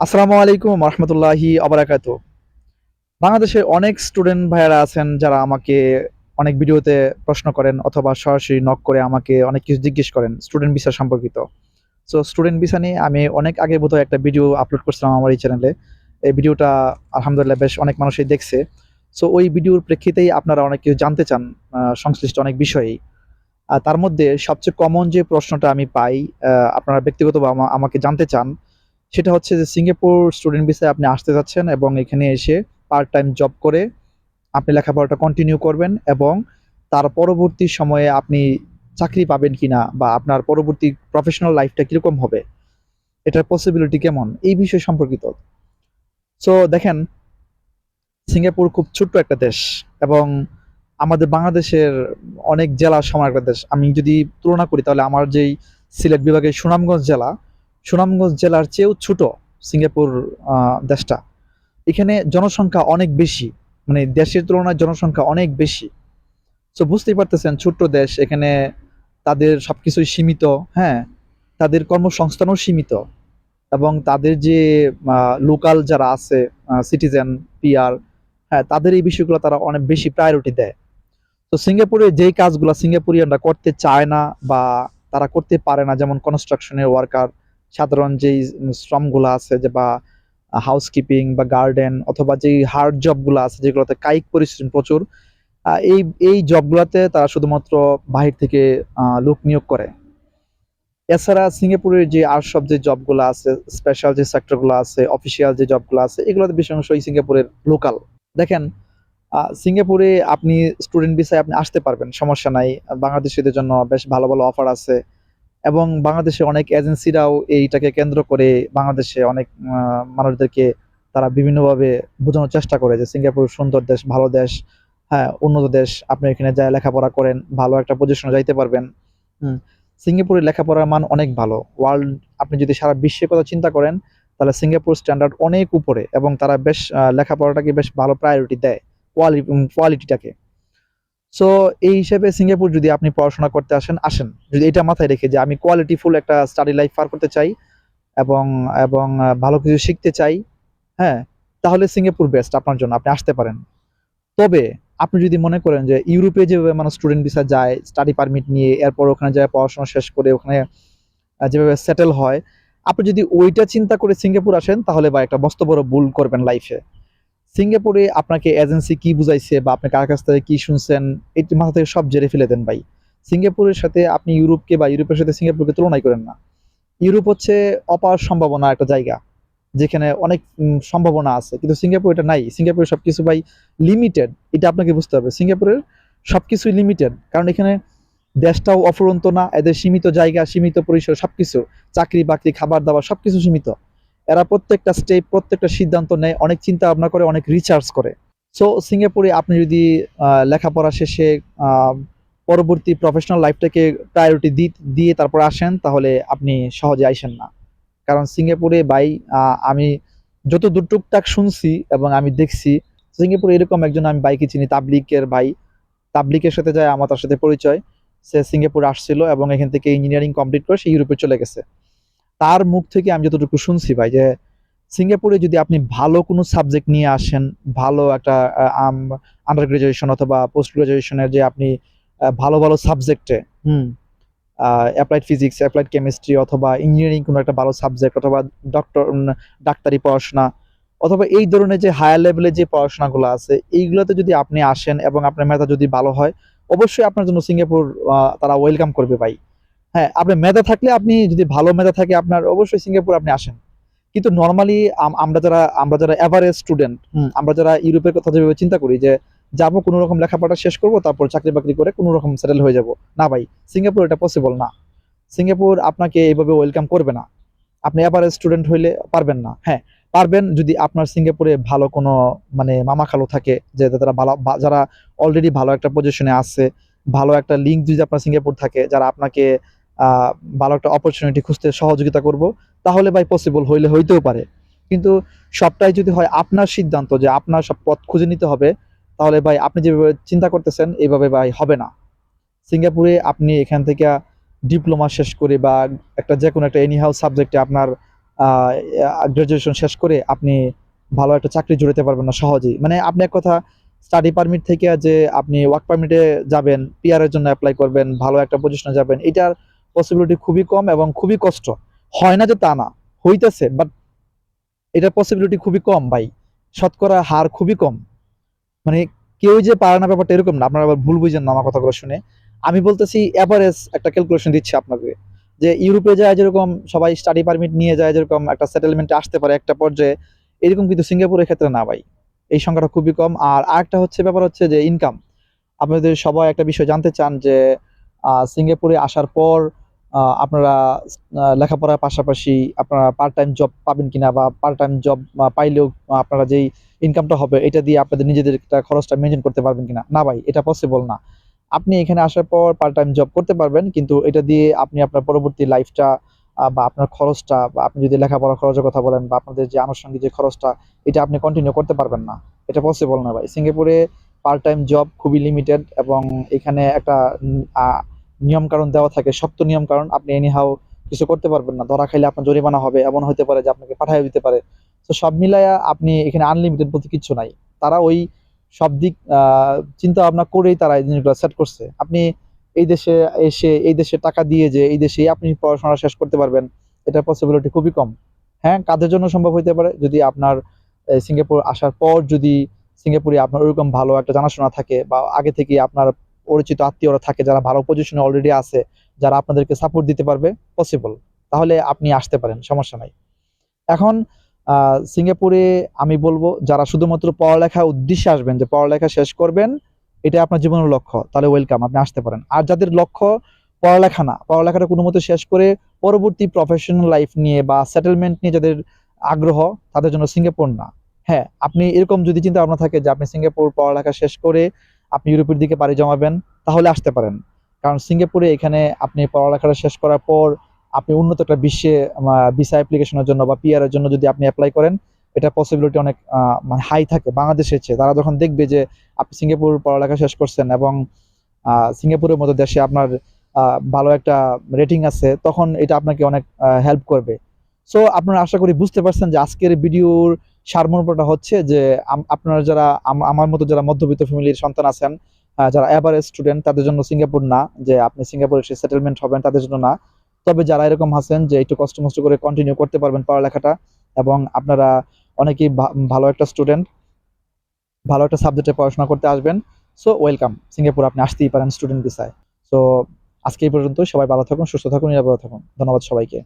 আসসালামু আলাইকুম রহমতুল্লাহি আবরাকাত বাংলাদেশের অনেক স্টুডেন্ট ভাইয়ারা আছেন যারা আমাকে অনেক ভিডিওতে প্রশ্ন করেন অথবা সরাসরি নক করে আমাকে অনেক কিছু জিজ্ঞেস করেন স্টুডেন্ট ভিসা সম্পর্কিত। সো স্টুডেন্ট ভিসা নিয়ে আমি অনেক আগে বোধহয় একটা ভিডিও আপলোড করছিলাম আমার এই চ্যানেলে এই ভিডিওটা আলহামদুলিল্লাহ বেশ অনেক মানুষই দেখছে। সো ওই ভিডিওর প্রেক্ষিতেই আপনারা অনেক কিছু জানতে চান সংশ্লিষ্ট অনেক বিষয়েই। আর তার মধ্যে সবচেয়ে কমন যে প্রশ্নটা আমি পাই আপনারা ব্যক্তিগত আমা- আমাকে জানতে চান সেটা হচ্ছে যে সিঙ্গাপুর স্টুডেন্ট ভিসায় আপনি আসতে যাচ্ছেন এবং এখানে এসে পার্ট টাইম জব করে আপনি লেখাপড়াটা কন্টিনিউ করবেন এবং তার পরবর্তী সময়ে আপনি চাকরি পাবেন কিনা বা আপনার পরবর্তী প্রফেশনাল লাইফটা কীরকম হবে, এটার পসিবিলিটি কেমন, এই বিষয় সম্পর্কিত। সো দেখেন সিঙ্গাপুর খুব ছোট্ট একটা দেশ এবং আমাদের বাংলাদেশের অনেক জেলা সমান একটা দেশ। আমি যদি তুলনা করি, তাহলে আমার যেই সিলেট বিভাগের সুনামগঞ্জ জেলা সুনামগঞ্জ জেলার চেয়েও ছোট সিঙ্গাপুর দেশটা। এখানে জনসংখ্যা অনেক বেশি মানে দেশের তুলনায় জনসংখ্যা অনেক বেশি। তো বুঝতেই পারতেছেন, ছোট্ট দেশ, এখানে তাদের সবকিছুই সীমিত হ্যাঁ? তাদের কর্মসংস্থানও সীমিত এবং তাদের যে লোকাল যারা আছে সিটিজেন পিআর হ্যাঁ তাদের এই বিষয়গুলো তারা অনেক বেশি প্রায়োরিটি দেয়। তো সিঙ্গাপুরে যেই কাজগুলো সিঙ্গাপুরিয়ানরা করতে চায় না বা তারা করতে পারে না, যেমন কনস্ট্রাকশনের ওয়ার্কার সাধারণ যেই শ্রমগুলো আছে যে বা হাউসকিপিং বা গার্ডেন অথবা যেই হার্ড জবগুলো আছে যেগুলোতে কায়িক পরিশ্রম প্রচুর এই এই জবগুলোতে তারা শুধুমাত্র বাহির থেকে লোক নিয়োগ করে। এছাড়া সিঙ্গাপুরের যে আর সব যে জবগুলো আছে স্পেশাল যে সেক্টরগুলো আছে অফিসিয়াল যে জবগুলো আছে, এগুলোতে বেশি অংশই সিঙ্গাপুরের লোকাল দেখেন সিঙ্গাপুরে আপনি স্টুডেন্ট ভিসায় আপনি আসতে পারবেন, সমস্যা নাই। বাংলাদেশিদের জন্য বেশ ভালো ভালো অফার আছে। এবং বাংলাদেশে অনেক এজেন্সিরাও এইটাকে কেন্দ্র করে বাংলাদেশে অনেক মানুষদেরকে তারা বিভিন্নভাবে বোঝানোর চেষ্টা করে যে সিঙ্গাপুর সুন্দর দেশ, ভালো দেশ হ্যাঁ উন্নত দেশ, আপনি এখানে যায় লেখাপড়া করেন, ভালো একটা পজিশনে যাইতে পারবেন। সিঙ্গাপুরের লেখাপড়ার মান অনেক ভালো। ওয়ার্ল্ড আপনি যদি সারা বিশ্বের কথা চিন্তা করেন, তাহলে সিঙ্গাপুর স্ট্যান্ডার্ড অনেক উপরে এবং তারা বেশ লেখাপড়াটাকে বেশ ভালো প্রায়োরিটি দেয় কোয়ালি কোয়ালিটিটাকে সো এই হিসেবে সিঙ্গাপুর যদি আপনি পড়াশোনা করতে আসেন আসেন। যদি এটা মাথায় রেখে যে আমি কোয়ালিটিফুল একটা স্টাডি লাইফ পার করতে চাই এবং এবং ভালো কিছু শিখতে চাই হ্যাঁ তাহলে সিঙ্গাপুর বেস্ট আপনার জন্য, আপনি আসতে পারেন। তবে আপনি যদি মনে করেন যে ইউরোপে যেভাবে মানুষ স্টুডেন্ট ভিসা যায় স্টাডি পারমিট নিয়ে, এরপর ওখানে যায়, পড়াশোনা শেষ করে ওখানে যেভাবে সেটেল হয়, আপনি যদি ওইটা চিন্তা করে সিঙ্গাপুর আসেন, তাহলে বা একটা মস্ত বড় ভুল করবেন লাইফে সিঙ্গাপুরে আপনাকে এজেন্সি কি বুঝাইছে বা আপনি কার কাছ থেকে কি শুনছেন, এটি মাথা থেকে সব জেরে ফেলে দেন ভাই। সিঙ্গাপুরের সাথে আপনি ইউরোপকে বা ইউরোপের সাথে সিঙ্গাপুরকে তুলনাই করেন না। ইউরোপ হচ্ছে অপার সম্ভাবনা একটা জায়গা, যেখানে অনেক সম্ভাবনা আছে। কিন্তু সিঙ্গাপুর এটা নাই। সিঙ্গাপুরের সবকিছু ভাই লিমিটেড এটা আপনাকে বুঝতে হবে। সিঙ্গাপুরের সবকিছুই লিমিটেড কারণ এখানে দেশটাও অফুরন্ত না, এদের সীমিত জায়গা, সীমিত পরিসর, সবকিছু। চাকরি বাকরি খাবার দাবার সবকিছু সীমিত। এরা প্রত্যেকটা স্টেপ প্রত্যেকটা সিদ্ধান্ত নেয়, অনেক চিন্তা ভাবনা করে, অনেক রিসার্চ করে। সো সিঙ্গাপুরে আপনি যদি লেখাপড়া শেষে পরবর্তী প্রফেশনাল লাইফটাকে প্রায়োরিটি দিয়ে তারপর আসেন, তাহলে আপনি সহজে আইসেন না। কারণ সিঙ্গাপুরে বাই আমি যত দূর টুকটাক শুনছি এবং আমি দেখছি, সিঙ্গাপুরে এরকম একজন আমি বাইকে চিনি, তাবলিকের ভাই। তাবলিকের সাথে যায়, আমার তার সাথে পরিচয়। সে সিঙ্গাপুরে আসছিল এবং এখান থেকে ইঞ্জিনিয়ারিং কমপ্লিট করে সে ইউরোপে চলে গেছে। তার মুখ থেকে আমি যতটুকু শুনছি ভাই, যে সিঙ্গাপুরে যদি আপনি ভালো কোনো সাবজেক্ট নিয়ে আসেন, ভালো একটা আন্ডার গ্রাজুয়েশন অথবা পোস্ট গ্রাজুয়েশনের যে আপনি ভালো ভালো সাবজেক্টে হুম অ্যাপ্লাইড ফিজিক্স অ্যাপ্লাইড কেমিস্ট্রি অথবা ইঞ্জিনিয়ারিং কোনো একটা ভালো সাবজেক্ট অথবা ডক্টর ডাক্তারি পড়াশোনা অথবা এই ধরনের যে হায়ার লেভেলের যে পড়াশোনাগুলো আছে, এইগুলোতে যদি আপনি আসেন এবং আপনার মেধা যদি ভালো হয়, অবশ্যই আপনার জন্য সিঙ্গাপুর তারা ওয়েলকাম করবে ভাই। হ্যাঁ আপনার মেধা থাকলে আপনি যদি ভালো মেধা থাকে, আপনার অবশ্যই সিঙ্গাপুর আপনি আসেন। কিন্তু নর্মালি আমরা যারা আমরা যারা এভারেজ স্টুডেন্ট আমরা যারা ইউরোপের কথা যেভাবে চিন্তা করি যে, যাব কোনো রকম লেখাপড়া শেষ করব, তারপর চাকরি বাকরি করে কোনো রকম সেটেল হয়ে যাব। না ভাই, সিঙ্গাপুর এটা পসিবল না। সিঙ্গাপুর আপনাকে এইভাবে ওয়েলকাম করবে না। আপনি এভারেজ স্টুডেন্ট হইলে পারবেন না। হ্যাঁ পারবেন যদি আপনার সিঙ্গাপুরে ভালো কোনো মানে মামা খালো থাকে, যে তারা ভালো যারা অলরেডি ভালো একটা পজিশনে আছে, ভালো একটা লিঙ্ক যদি আপনার সিঙ্গাপুর থাকে, যারা আপনাকে ভালো একটা অপরচুনিটি খুঁজতে সহযোগিতা করব। তাহলে ভাই পসিবল হইলে হইতেও পারে। কিন্তু সবটাই যদি হয় আপনার সিদ্ধান্ত যে আপনার সব পথ খুঁজে নিতে হবে, তাহলে ভাই আপনি যেভাবে চিন্তা করতেছেন এইভাবে ভাই হবে না। সিঙ্গাপুরে আপনি এখান থেকে ডিপ্লোমা শেষ করে বা একটা যে কোনো একটা এনিহাউ সাবজেক্টে আপনার গ্রাজুয়েশন শেষ করে আপনি ভালো একটা চাকরি জুড়তে পারবেন না সহজেই। মানে আপনি এক কথা স্টাডি পারমিট থেকে যে আপনি ওয়ার্ক পারমিটে যাবেন পিআর এর জন্য অ্যাপ্লাই করবেন, ভালো একটা পজিশনে যাবেন, এটার পসিবিলিটি খুবই কম এবং খুবই কষ্ট। হয় না যে তা না, হইতেছে বাট এটার পসিবিলিটি খুবই কম ভাই। শতকরা হার খুবই কম। মানে কেউ যে পারে না ব্যাপারটা এরকম না, আপনারা আবার ভুল বুঝেন না আমার কথাগুলো শুনে। আমি বলতেছি অ্যাভারেজ একটা ক্যালকুলেশন দিচ্ছি আপনাকে, যে ইউরোপে যায় যেরকম, সবাই স্টাডি পারমিট নিয়ে যায় যেরকম, একটা সেটেলমেন্টে আসতে পারে একটা পর্যায়ে, এরকম কিন্তু সিঙ্গাপুরের ক্ষেত্রে না ভাই। এই সংখ্যাটা খুবই কম। আর আরেকটা হচ্ছে, ব্যাপার হচ্ছে যে ইনকাম আপনাদের সবাই একটা বিষয় জানতে চান যে সিঙ্গাপুরে আসার পর আপনারা লেখাপড়ার পাশাপাশি আপনারা পার্ট টাইম জব পাবেন কিনা বা পার্ট টাইম জব পাইলেও আপনারা যেই ইনকামটা হবে, এটা দিয়ে আপনাদের নিজেদের খরচটা মেনটেন করতে পারবেন কিনা? না ভাই, এটা পসিবল না। আপনি এখানে আসার পর পার্ট টাইম জব করতে পারবেন, কিন্তু এটা দিয়ে আপনি আপনার পরবর্তী লাইফটা বা আপনার খরচটা, বা আপনি যদি লেখাপড়ার খরচের কথা বলেন, বা আপনাদের যে আনুষঙ্গিক যে খরচটা, এটা আপনি কন্টিনিউ করতে পারবেন না। এটা পসিবল না ভাই। সিঙ্গাপুরে পার্ট টাইম জব খুবই লিমিটেড এবং এখানে একটা নিয়ম কারণ দেওয়া থাকে, শক্ত নিয়ম কারণ আপনি এনিহাও কিছু করতে পারবেন না। ধরা খাইলে আপনার জরিমানা হবে, এমন হতে পারে যে আপনাকে পাঠিয়ে দিতে পারে। তো সব মিলায়া আপনি এখানে আনলিমিটেড বলতে কিছু নাই। তারা ওই সব দিক চিন্তা ভাবনা করেই তারা এই জিনিসগুলো সেট করছে। আপনি এই দেশে এসে এই দেশে টাকা দিয়ে যে এই দেশে আপনি পড়াশোনা শেষ করতে পারবেন এটা পসিবিলিটি খুবই কম। হ্যাঁ কাদের জন্য সম্ভব হইতে পারে? যদি আপনার সিঙ্গাপুর আসার পর যদি সিঙ্গাপুরে আপনার ওরকম ভালো একটা জানাশোনা থাকে বা আগে থেকে আপনার পরিচিত আত্মীয়রা থাকে, যারা ভালো পজিশনে অলরেডি আছে, যারা আপনাদেরকে সাপোর্ট দিতে পারবে পসিবল তাহলে আপনি আসতে পারেন, সমস্যা নাই। এখন সিঙ্গাপুরে আমি বলব, যারা শুধুমাত্র পড়ালেখা উদ্দেশ্যে আসবেন, যে পড়ালেখা শেষ করবেন এটা আপনার জীবনের লক্ষ্য, তাহলে ওয়েলকাম আপনি আসতে পারেন। আর যাদের লক্ষ্য পড়ালেখা না, পড়ালেখাটা কোনো মতো শেষ করে পরবর্তী প্রফেশনাল লাইফ নিয়ে বা সেটেলমেন্ট নিয়ে যাদের আগ্রহ, তাদের জন্য সিঙ্গাপুর না। হ্যাঁ আপনি এরকম যদি চিন্তা ভাবনা থাকে যে আপনি সিঙ্গাপুর পড়ালেখা শেষ করে আপনি ইউরোপের দিকে পাড়ি জমাবেন, তাহলে আসতে পারেন। কারণ সিঙ্গাপুরে এখানে আপনি পড়ালেখাটা শেষ করার পর আপনি উন্নত একটা বিশ্বে ভিসা অ্যাপ্লিকেশনের জন্য বা পিআর এর জন্য যদি আপনি অ্যাপ্লাই করেন, এটা পসিবিলিটি অনেক মানে হাই থাকে বাংলাদেশের চেয়ে। তারা যখন দেখবে যে আপনি সিঙ্গাপুর পড়ালেখা শেষ করছেন এবং সিঙ্গাপুরের মতো দেশে আপনার ভালো একটা রেটিং আছে, তখন এটা আপনাকে অনেক হেল্প করবে। সো আপনারা আশা করি বুঝতে পারছেন যে আজকের ভিডিওর সারমর্মটা হচ্ছে যে আপনারা যারা আম- আমার মতো যারা মধ্যবিত্ত ফ্যামিলির সন্তান আছেন যারা এভারেজ স্টুডেন্ট তাদের জন্য সিঙ্গাপুর না, যে আপনি সিঙ্গাপুরে এসে সেটেলমেন্ট হবেন, তাদের জন্য না। তবে যারা এরকম আছেন যে একটু কষ্ট মষ্ট করে কন্টিনিউ করতে পারবেন পড়ালেখাটা, এবং আপনারা অনেকেই ভালো একটা স্টুডেন্ট ভালো একটা সাবজেক্টে পড়াশোনা করতে আসবেন। সো ওয়েলকাম সিঙ্গাপুর আপনি আসতেই পারেন স্টুডেন্ট ভিসায় সো আজকে এই পর্যন্ত সবাই ভালো থাকুন, সুস্থ থাকুন, নিরাপদে থাকুন। ধন্যবাদ সবাইকে।